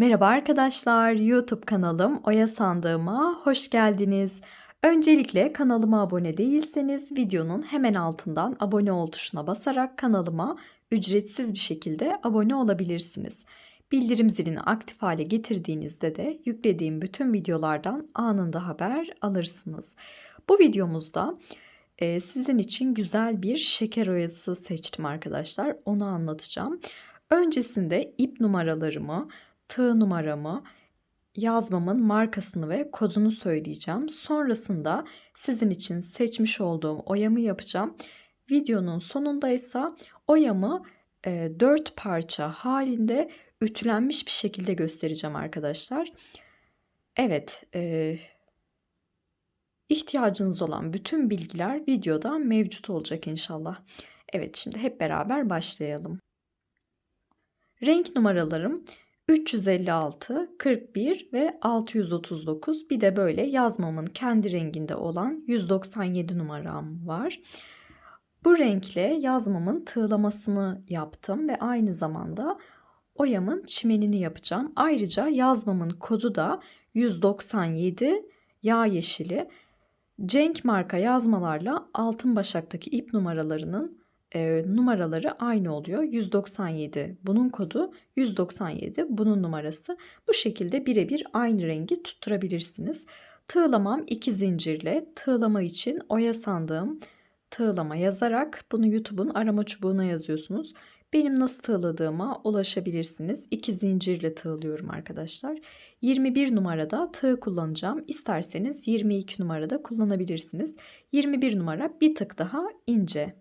Merhaba arkadaşlar, YouTube kanalım Oya Sandığıma hoş geldiniz. Öncelikle kanalıma abone değilseniz videonun hemen altından abone ol tuşuna basarak kanalıma ücretsiz bir şekilde abone olabilirsiniz. Bildirim zilini aktif hale getirdiğinizde de yüklediğim bütün videolardan anında haber alırsınız. Bu videomuzda e, sizin için güzel bir şeker oyası seçtim arkadaşlar. Onu anlatacağım. Öncesinde ip numaralarımı, tığ numaramı, yazmamın markasını ve kodunu söyleyeceğim. Sonrasında sizin için seçmiş olduğum oyamı yapacağım. Videonun sonunda ise oyamı e, 4 parça halinde ütülenmiş bir şekilde göstereceğim arkadaşlar. Evet, e, ihtiyacınız olan bütün bilgiler videoda mevcut olacak inşallah. Evet, şimdi hep beraber başlayalım. Renk numaralarım 356, 41 ve 639 bir de böyle yazmamın kendi renginde olan 197 numaram var. Bu renkle yazmamın tığlamasını yaptım ve aynı zamanda oyamın çimenini yapacağım. Ayrıca yazmamın kodu da 197 yağ yeşili. Cenk marka yazmalarla altın başaktaki ip numaralarının e, numaraları aynı oluyor. 197 bunun kodu, 197 bunun numarası. Bu şekilde birebir aynı rengi tutturabilirsiniz. Tığlamam iki zincirle tığlama için oya sandığım tığlama yazarak bunu YouTube'un arama çubuğuna yazıyorsunuz. Benim nasıl tığladığıma ulaşabilirsiniz. İki zincirle tığlıyorum arkadaşlar. 21 numarada tığ kullanacağım. İsterseniz 22 numarada kullanabilirsiniz. 21 numara bir tık daha ince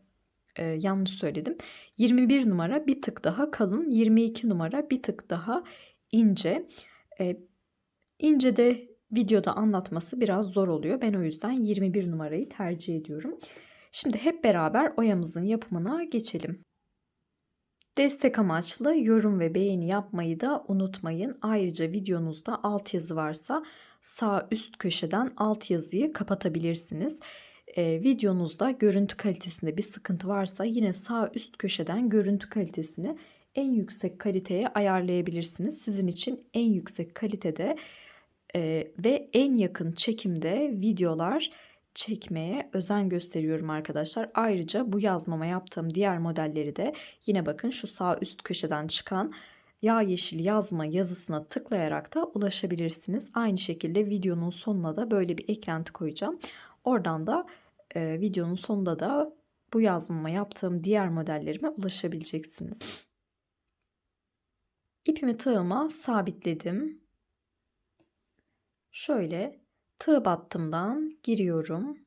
e, yanlış söyledim. 21 numara bir tık daha kalın, 22 numara bir tık daha ince. E, ince de videoda anlatması biraz zor oluyor. Ben o yüzden 21 numarayı tercih ediyorum. Şimdi hep beraber oyamızın yapımına geçelim. Destek amaçlı yorum ve beğeni yapmayı da unutmayın. Ayrıca videonuzda altyazı varsa sağ üst köşeden altyazıyı kapatabilirsiniz e, videonuzda görüntü kalitesinde bir sıkıntı varsa yine sağ üst köşeden görüntü kalitesini en yüksek kaliteye ayarlayabilirsiniz. Sizin için en yüksek kalitede e, ve en yakın çekimde videolar çekmeye özen gösteriyorum arkadaşlar. Ayrıca bu yazmama yaptığım diğer modelleri de yine bakın şu sağ üst köşeden çıkan yağ yeşil yazma yazısına tıklayarak da ulaşabilirsiniz. Aynı şekilde videonun sonuna da böyle bir eklenti koyacağım. Oradan da e, videonun sonunda da bu yazmama yaptığım diğer modellerime ulaşabileceksiniz. İpimi tığıma sabitledim. Şöyle tığ battımdan giriyorum.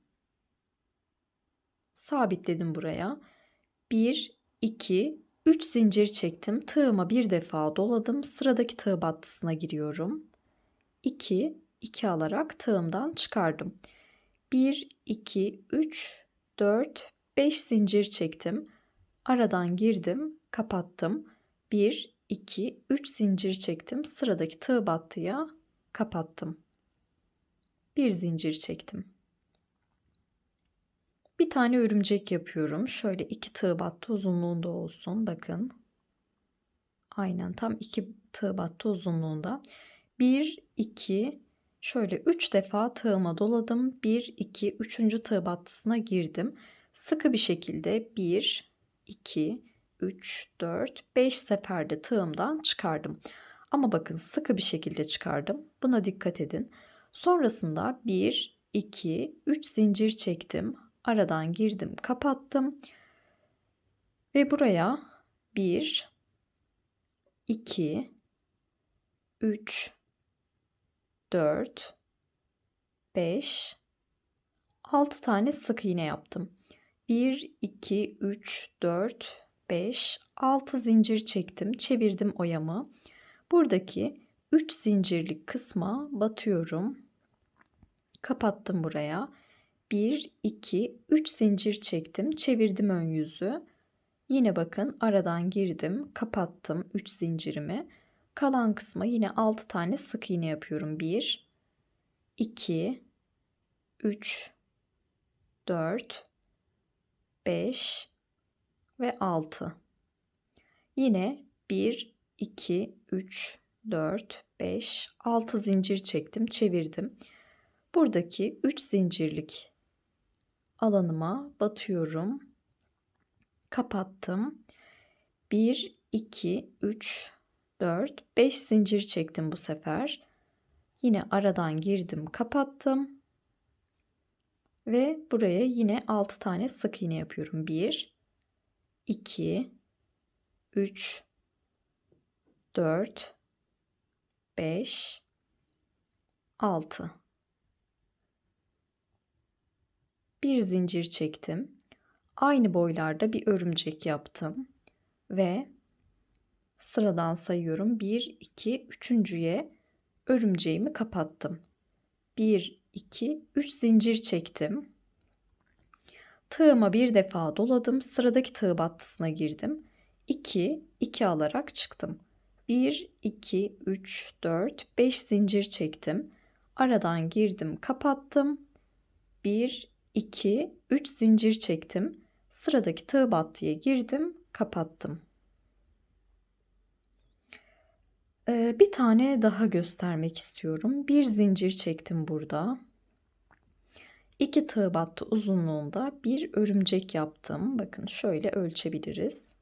Sabitledim buraya. 1, 2, 3 zincir çektim. Tığıma bir defa doladım. Sıradaki tığ battısına giriyorum. 2, 2 alarak tığımdan çıkardım. 1, 2, 3, 4, 5 zincir çektim. Aradan girdim, kapattım. 1, 2, 3 zincir çektim. Sıradaki tığ battıya kapattım. Bir zincir çektim. Bir tane örümcek yapıyorum. Şöyle iki tığ battı uzunluğunda olsun. Bakın. Aynen tam iki tığ battı uzunluğunda. 1, 2, Şöyle 3 defa tığıma doladım. 1, 2, 3. tığ battısına girdim. Sıkı bir şekilde 1, 2, 3, 4, 5 seferde tığımdan çıkardım. Ama bakın sıkı bir şekilde çıkardım. Buna dikkat edin. Sonrasında 1, 2, 3 zincir çektim. Aradan girdim, kapattım. Ve buraya 1, 2, 3, 4, 5, 6 tane sık iğne yaptım. 1, 2, 3, 4, 5, 6 zincir çektim. Çevirdim oyamı. Buradaki 3 zincirlik kısma batıyorum. Kapattım buraya. 1, 2, 3 zincir çektim. Çevirdim ön yüzü. Yine bakın aradan girdim. Kapattım 3 zincirimi. Kalan kısma yine 6 tane sık iğne yapıyorum. 1 2 3 4 5 ve 6. Yine 1 2 3 4, 5, 6 zincir çektim, çevirdim. Buradaki 3 zincirlik alanıma batıyorum. Kapattım. 1, 2, 3, 4, 5 zincir çektim bu sefer. Yine aradan girdim, kapattım. Ve buraya yine 6 tane sık iğne yapıyorum. 1, 2, 3, 4, 5, 6. Bir zincir çektim. Aynı boylarda bir örümcek yaptım. Ve sıradan sayıyorum. 1, 2, üçüncüye örümceğimi kapattım. 1, 2, 3 zincir çektim. Tığıma bir defa doladım. Sıradaki tığ battısına girdim. 2, 2 alarak çıktım. 1, 2, 3, 4, 5 zincir çektim. Aradan girdim, kapattım. 1, 2, 3 zincir çektim. Sıradaki tığ battıya girdim, kapattım. Ee, bir tane daha göstermek istiyorum. Bir zincir çektim burada. İki tığ battı uzunluğunda bir örümcek yaptım. Bakın şöyle ölçebiliriz.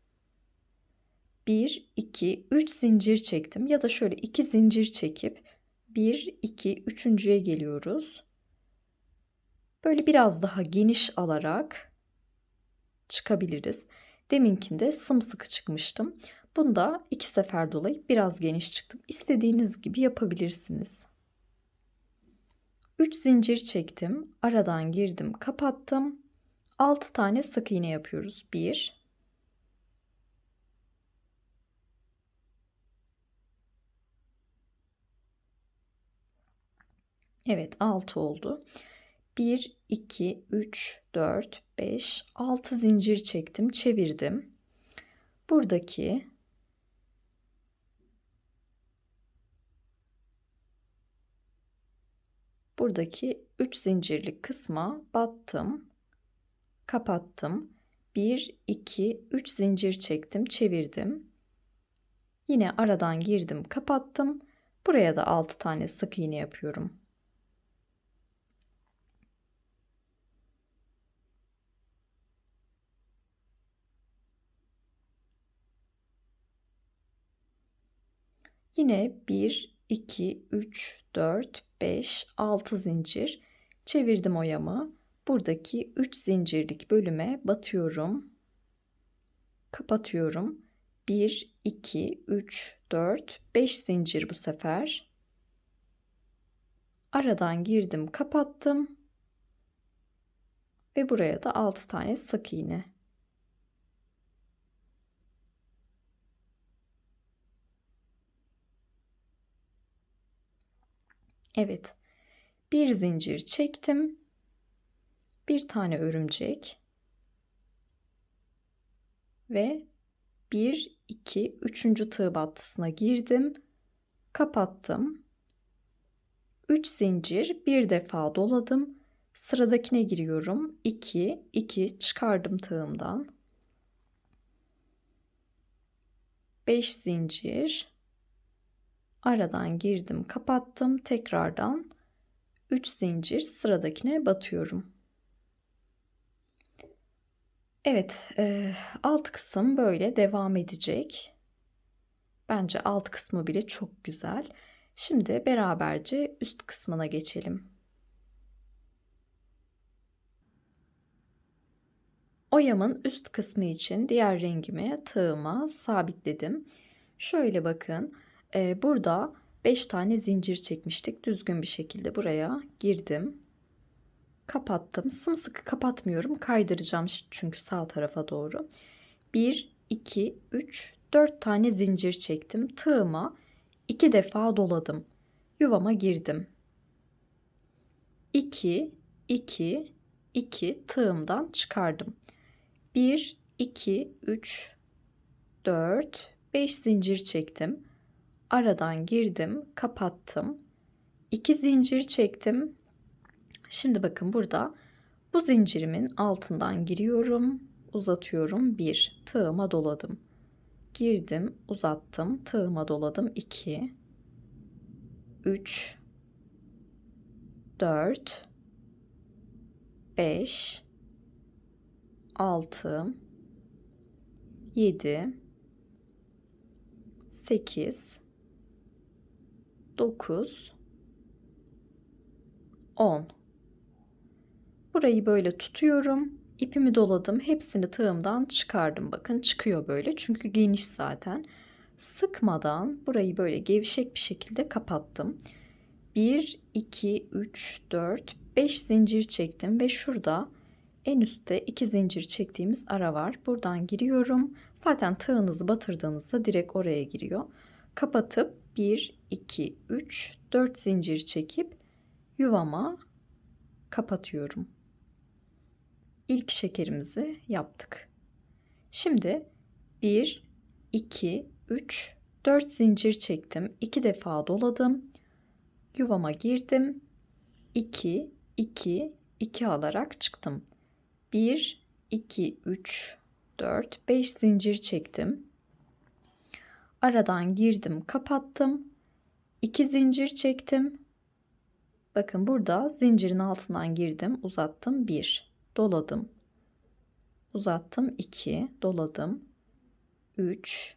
1, 2, 3 zincir çektim ya da şöyle 2 zincir çekip 1, 2, üçüncüye geliyoruz. Böyle biraz daha geniş alarak çıkabiliriz. Deminkinde sımsıkı çıkmıştım. Bunda iki sefer dolayı biraz geniş çıktım. İstediğiniz gibi yapabilirsiniz. 3 zincir çektim. Aradan girdim, kapattım. 6 tane sık iğne yapıyoruz. 1 Evet 6 oldu. 1, 2, 3, 4, 5, 6 zincir çektim, çevirdim. Buradaki buradaki 3 zincirlik kısma battım. Kapattım. 1, 2, 3 zincir çektim, çevirdim. Yine aradan girdim, kapattım. Buraya da 6 tane sık iğne yapıyorum. Yine 1, 2, 3, 4, 5, 6 zincir çevirdim oyamı. Buradaki 3 zincirlik bölüme batıyorum. Kapatıyorum. 1, 2, 3, 4, 5 zincir bu sefer. Aradan girdim, kapattım. Ve buraya da 6 tane sık iğne. Evet. Bir zincir çektim. Bir tane örümcek. Ve 1 2 3. tığ battısına girdim. Kapattım. 3 zincir bir defa doladım. Sıradakine giriyorum. 2 2 çıkardım tığımdan. 5 zincir aradan girdim kapattım tekrardan 3 zincir sıradakine batıyorum. Evet e, alt kısım böyle devam edecek. Bence alt kısmı bile çok güzel. Şimdi beraberce üst kısmına geçelim. Oyamın üst kısmı için diğer rengimi tığıma sabitledim. Şöyle bakın ee, burada 5 tane zincir çekmiştik. Düzgün bir şekilde buraya girdim. Kapattım. Sımsıkı kapatmıyorum. Kaydıracağım çünkü sağ tarafa doğru. 1, 2, 3, 4 tane zincir çektim. Tığıma 2 defa doladım. Yuvama girdim. 2, 2, 2 tığımdan çıkardım. 1, 2, 3, 4, 5 zincir çektim aradan girdim, kapattım. 2 zincir çektim. Şimdi bakın burada bu zincirimin altından giriyorum, uzatıyorum. 1 tığıma doladım. Girdim, uzattım, tığıma doladım. 2 3 4 5 6 7 8 9 10 Burayı böyle tutuyorum. İpimi doladım. Hepsini tığımdan çıkardım. Bakın çıkıyor böyle. Çünkü geniş zaten. Sıkmadan burayı böyle gevşek bir şekilde kapattım. 1, 2, 3, 4, 5 zincir çektim ve şurada en üstte 2 zincir çektiğimiz ara var. Buradan giriyorum. Zaten tığınızı batırdığınızda direkt oraya giriyor. Kapatıp 1, 2, 3, 4 zincir çekip yuvama kapatıyorum. İlk şekerimizi yaptık. Şimdi 1, 2, 3, 4 zincir çektim. 2 defa doladım. Yuvama girdim. 2, 2, 2 alarak çıktım. 1, 2, 3, 4, 5 zincir çektim. Aradan girdim, kapattım. 2 zincir çektim. Bakın burada zincirin altından girdim, uzattım 1, doladım. Uzattım 2, doladım. 3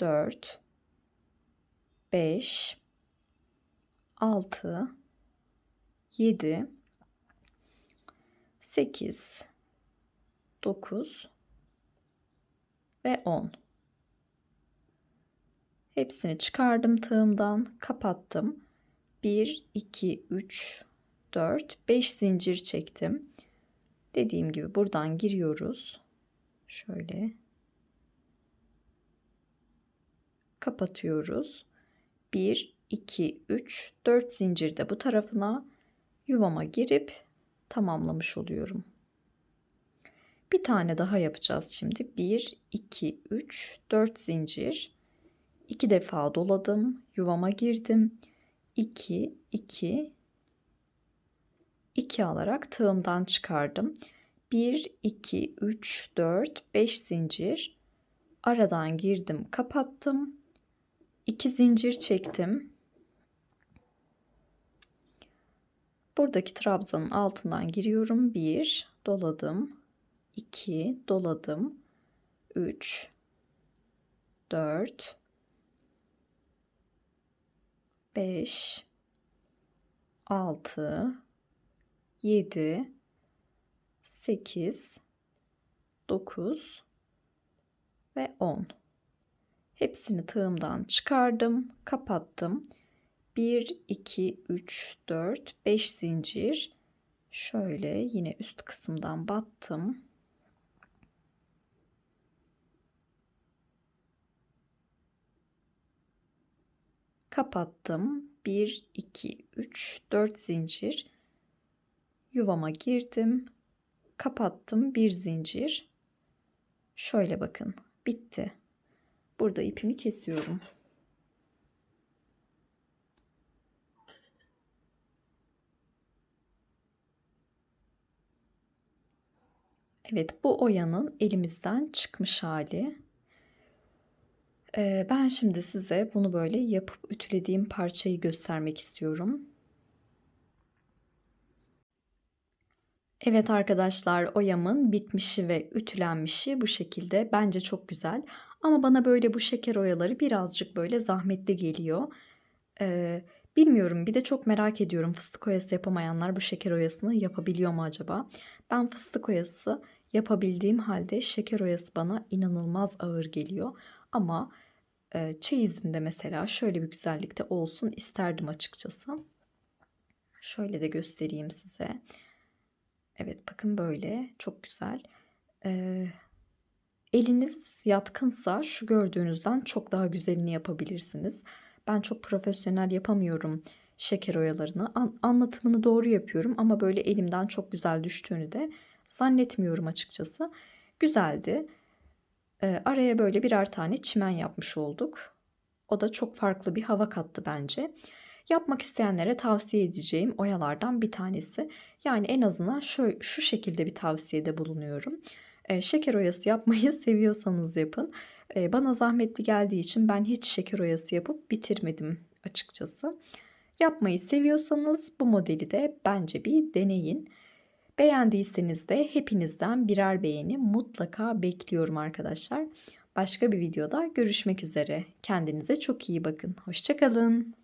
4 5 6 7 8 9 ve 10 hepsini çıkardım tığımdan kapattım 1 2 3 4 5 zincir çektim dediğim gibi buradan giriyoruz şöyle kapatıyoruz 1 2 3 4 zincir de bu tarafına yuvama girip tamamlamış oluyorum. Bir tane daha yapacağız şimdi. 1 2 3 4 zincir. 2 defa doladım, yuvama girdim. 2 2 2 alarak tığımdan çıkardım. 1 2 3 4 5 zincir. Aradan girdim, kapattım. 2 zincir çektim. Buradaki trabzanın altından giriyorum. 1 doladım. 2 doladım. 3 4 5 6 7 8 9 ve 10 hepsini tığımdan çıkardım kapattım. 1 2 3 4 5 zincir. Şöyle yine üst kısımdan battım kapattım. 1 2 3 4 zincir. Yuvama girdim. Kapattım. Bir zincir. Şöyle bakın. Bitti. Burada ipimi kesiyorum. Evet bu oyanın elimizden çıkmış hali. Ee, ben şimdi size bunu böyle yapıp ütülediğim parçayı göstermek istiyorum. Evet arkadaşlar oyamın bitmişi ve ütülenmişi bu şekilde. Bence çok güzel. Ama bana böyle bu şeker oyaları birazcık böyle zahmetli geliyor. Ee, bilmiyorum bir de çok merak ediyorum fıstık oyası yapamayanlar bu şeker oyasını yapabiliyor mu acaba? Ben fıstık oyası yapabildiğim halde şeker oyası bana inanılmaz ağır geliyor. Ama çeyizimde mesela şöyle bir güzellikte olsun isterdim açıkçası. Şöyle de göstereyim size. Evet bakın böyle çok güzel. Ee, eliniz yatkınsa şu gördüğünüzden çok daha güzelini yapabilirsiniz. Ben çok profesyonel yapamıyorum şeker oyalarını. An anlatımını doğru yapıyorum ama böyle elimden çok güzel düştüğünü de zannetmiyorum açıkçası. Güzeldi. Ee, araya böyle birer tane çimen yapmış olduk. O da çok farklı bir hava kattı bence. Yapmak isteyenlere tavsiye edeceğim oyalardan bir tanesi. Yani en azından şu, şu şekilde bir tavsiyede bulunuyorum. Ee, şeker oyası yapmayı seviyorsanız yapın. Ee, bana zahmetli geldiği için ben hiç şeker oyası yapıp bitirmedim açıkçası. Yapmayı seviyorsanız bu modeli de bence bir deneyin. Beğendiyseniz de hepinizden birer beğeni mutlaka bekliyorum arkadaşlar. Başka bir videoda görüşmek üzere. Kendinize çok iyi bakın. Hoşçakalın.